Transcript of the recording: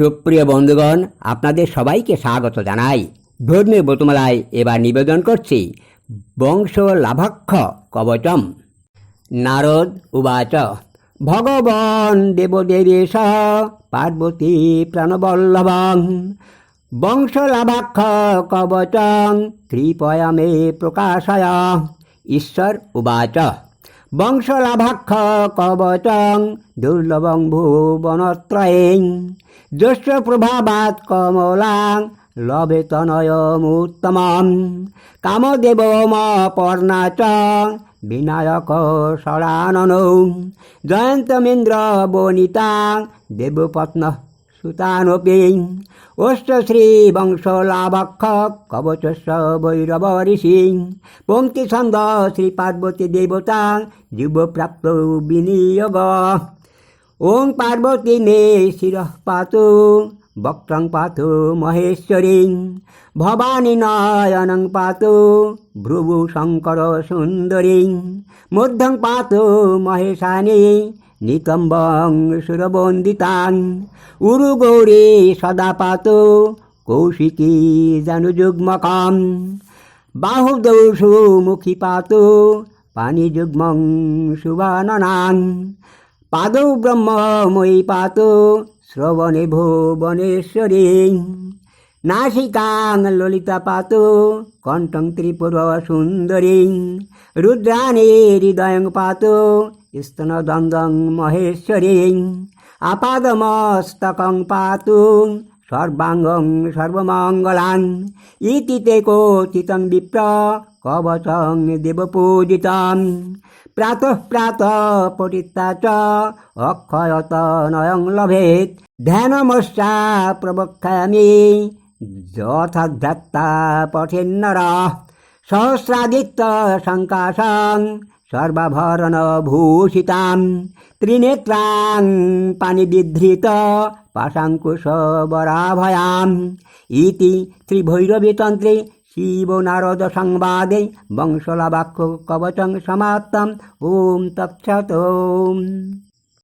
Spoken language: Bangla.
সুপ্রিয় বন্ধুগণ, আপনাদের সবাইকে স্বাগত জানাই। ধর্মীয় ব্রতমালায় এবার নিবেদন করছি বংশ লাভাক্ষ কবচম। নারদ উবাচ, ভগবান দেবদেবী দেবদেবেশ, পার্বতী প্রাণবল্লভং বংশলাভাক্ষ কবচং কৃপয়া মে প্রকাশয়। ঈশ্বর উবাচ বংশলাভাক্ষ কবচং দুর্লভং ভুবনত্রয়ীং জ্যৈষ্ঠ প্রভাবাৎ কমলাং লভে তনয়মুত্তমম কামদেব পর্ণা চ বিনায়ক সরানন জয়ন্তমেন্দ্র বনিতাং দেবপত্ন সুতানপি অষ্টশ্রী বংশলাভক্ষ কবচস্য ভৈরব ঋষি পঙ্ক্তি ছন্দ শ্রী পার্বতী দেবতা যুবপ্রাপ্ত বিনিয়োগ। ওং পার্বতী মে শির পাতু, বক্রং পাতু মহেশ্বরী। ভবানী নয়নং পাতু ভ্রুভু শঙ্কর সুন্দরী। মধ্যং পাতু মহেশানী নিতম্বং সুরবন্দিতাং। উরু গৌরী সদা পাতু, কৌশিকী জানুযুগ্মকম। বাহুদৌষু মুখী পাতু, পানিযুগ্মং সুবাননাং। পাদৌ ব্রহ্মময়ী পাত শ্রবণে ভুবনেশ্বরী। নাসিকাং ললিতা পাত কণ্ঠং ত্রিপুর সুন্দরী। রুদ্রাণী হৃদয়ং পাতু স্তনদন্দং মহেশ্বরী। আপাদমস্তকং পাতু সর্বাঙ্গং সর্বমঙ্গলান। ইতি তে কোচিতং বিপ্র, কবচং দেবপূজিতম। প্রাতঃ প্রাতঃ পঠিতা চ, অক্ষয়ত নয়ং লভেত ধ্যানমস্যা প্রবক্ষামি, যথাধ্যাত্তা পঠেন্নর। সহস্রাদিত্য শঙ্কাশং সর্বাভরণ ভূষিতাম ত্রিনেত্রাং পাশাঙ্কুশ বরাভয়াম ইতি শ্রীভৈরবীতন্ত্রে শিব নারদ সংবাদে বংশলাবাক্য কবচং সমাপ্তম। ওম তৎসত।